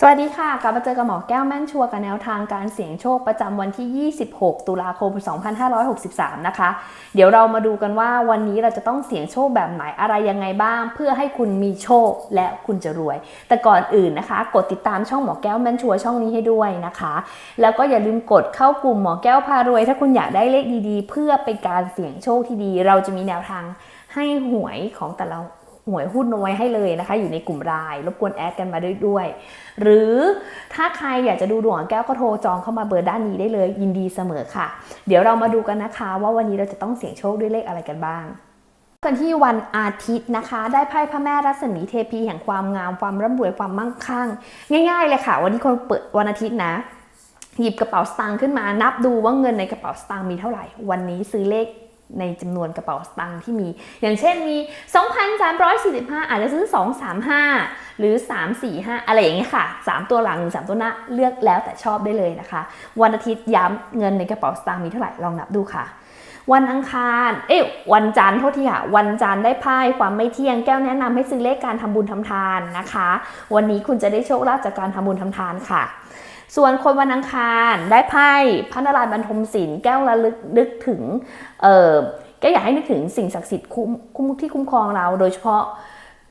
สวัสดีค่ะ กลับมาเจอกับหมอแก้วแม่นชัวกับแนวทางการเสี่ยงโชคประจำวันที่ 26 ตุลาคม 2563 นะคะ เดี๋ยวเรามาดูกันว่าวันนี้เราจะต้องเสี่ยงโชคแบบไหนอะไรยังไงบ้าง เพื่อให้คุณมีโชคและคุณจะรวย แต่ก่อนอื่นนะคะ กดติดตามช่องหมอแก้วแม่นชัวช่องนี้ให้ด้วยนะคะ แล้วก็อย่าลืมกดเข้ากลุ่มหมอแก้วพารวย ถ้าคุณอยากได้เลขดีๆ เพื่อเป็นการเสี่ยงโชคที่ดี เราจะมีแนวทางให้หวยของแต่ละ หวยหุ้นเอาไว้ให้เลยนะคะ อยู่ในกลุ่มราย รบกวนแอดกันมาด้วยด้วย หรือถ้าใครอยากจะดูดวงแก้วก็โทรจองเข้ามาเบอร์ด้านนี้ได้เลย ยินดีเสมอค่ะ เดี๋ยวเรามาดูกันนะคะ ว่าวันนี้เราจะต้องเสี่ยงโชคด้วยเลขอะไรกันบ้างกันที่วันอาทิตย์นะคะ ได้ไพ่พระแม่รัศมีเทพีแห่งความงามความร่ำรวยความมั่งคั่ง ง่าย ๆ เลยค่ะ วันนี้คนเปิดวันอาทิตย์นะหยิบกระเป๋าสตางค์ขึ้นมานับดูว่าเงินในกระเป๋าสตางค์มีเท่าไหร่ วันนี้ซื้อเลข ในจำนวนกระเป๋าสตางค์ที่มี อย่างเช่นมี 2,345 อาจจะซื้อ 235 หรือ 345 อะไรอย่างเงี้ยค่ะ 3 ตัวหลังหรือ3ตัวหน้าเลือกแล้วแต่ชอบได้เลยนะคะ วันอาทิตย์ย้ำเงินในกระเป๋าสตางค์มีเท่าไหร่ลองนับดูค่ะ วันอังคาร เอ้ยวันจันทร์โทษทีค่ะ วันจันทร์ได้ไพ่ความไม่เที่ยงแก้วแนะนำให้ซื้อเลขการทำบุญทำทานนะคะ วันนี้คุณจะได้โชคลาภจากการทำบุญทำทานค่ะ ส่วนคนวันอังคารได้ไพ่พระนารายณ์บรรทมศิลป์แก้วระลึกนึกถึงเออแก้วอยากให้นึกถึงสิ่งศักดิ์สิทธิ์คุ้มคุ้มที่คุ้มครองเรา โดยเฉพาะ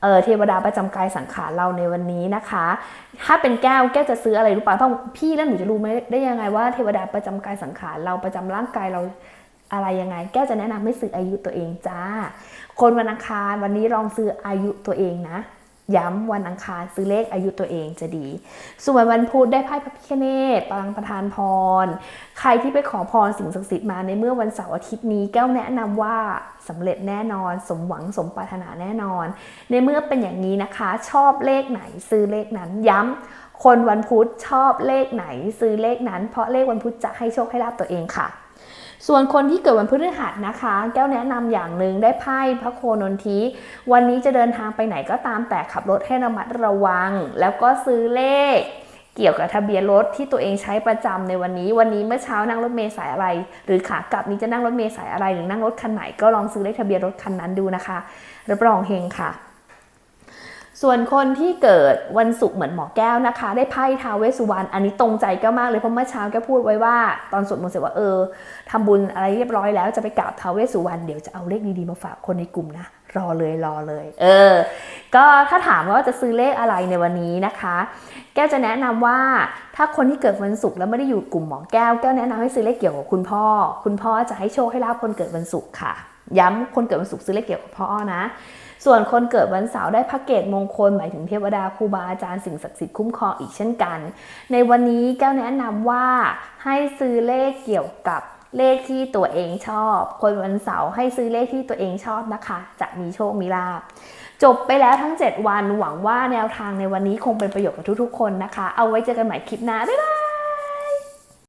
เออเทวดาประจำกายสังขารเราในวันนี้นะคะ ถ้าเป็นแก้วแก้วจะซื้ออะไรรู้ป่ะต้องพี่แล้วหนูจะรู้ไหมได้ยังไงว่าเทวดาประจำกายสังขารเราประจำร่างกายเราอะไรยังไง แก้วจะแนะนำให้ซื้ออายุตัวเองจ้า คนวันอังคารวันนี้ลองซื้ออายุตัวเองนะ ย้ำวันอังคารซื้อเลขอายุตัวเองจะดี ส่วนวันพุธได้ไพ่พระพิฆเนศปรังประธานพร ใครที่ไปขอพรสิ่งศักดิ์สิทธิ์มาในเมื่อวันเสาร์อาทิตย์นี้แก้วแนะนำว่าสำเร็จแน่นอน สมหวังสมปรารถนาแน่นอน ในเมื่อเป็นอย่างนี้นะคะ ชอบเลขไหนซื้อเลขนั้นย้ำ คนวันพุธชอบเลขไหนซื้อเลขนั้น เพราะเลขวันพุธจะให้โชคให้ลาบตัวเองค่ะ ส่วนคนที่เกิดวันพฤหัสนะคะ แก้วแนะนำอย่างหนึ่งได้ไพ่พระโคนนทิวันนี้จะเดินทางไปไหนก็ตามแต่ขับรถให้ระมัดระวัง แล้วก็ซื้อเลขเกี่ยวกับทะเบียนรถที่ตัวเองใช้ประจำในวันนี้ วันนี้เมื่อเช้านั่งรถเมล์สายอะไร หรือขากลับนี้จะนั่งรถเมล์สายอะไรหรือนั่งรถคันไหนก็ลองซื้อเลขทะเบียนรถคันนั้นดูนะคะรับรองเฮงค่ะ ส่วนคนที่เกิดวันศุกร์เหมือนหมอแก้วนะคะ ได้ไพ่ท้าเวสุวรรณอันนี้ตรงใจแก้วมากเลยเพราะเมื่อเช้าแก้วพูดไว้ว่าตอนสวดมนต์เสร็จว่าเออทำบุญอะไรเรียบร้อยแล้วจะไปกราบท้าเวสุวรรณเดี๋ยวจะเอาเลขดีๆมาฝากคนในกลุ่มนะรอเลยรอเลย เออ ก็ถ้าถามว่าจะซื้อเลขอะไรในวันนี้นะคะ แก้วจะแนะนำว่าถ้าคนที่เกิดวันศุกร์แล้วไม่ได้อยู่กลุ่มหมอแก้วแก้วแนะนำให้ซื้อเลขเกี่ยวกับคุณพ่อ คุณพ่อจะให้โชคให้ลาภคนเกิดวันศุกร์ค่ะ ย้ำคนเกิดวันศุกร์ซื้อเลขเกี่ยวกับพ่อนะ ส่วนคนเกิดวันเสาร์ได้พระเกตมงคล หมายถึงเทวดาครูบาอาจารย์สิ่งศักดิ์สิทธิ์คุ้มครองอีกเช่นกัน ในวันนี้แก้วแนะนำว่าให้ซื้อเลขเกี่ยวกับเลขที่ตัวเองชอบ คนวันเสาร์ให้ซื้อเลขที่ตัวเองชอบนะคะ จะมีโชคมีลาภจบไปแล้วทั้ง 7 วันหวังว่าแนวทางในวันนี้คงเป็นประโยชน์กับทุกๆ คนนะคะ เอาไว้เจอกันใหม่คลิปหน้า บ๊ายบาย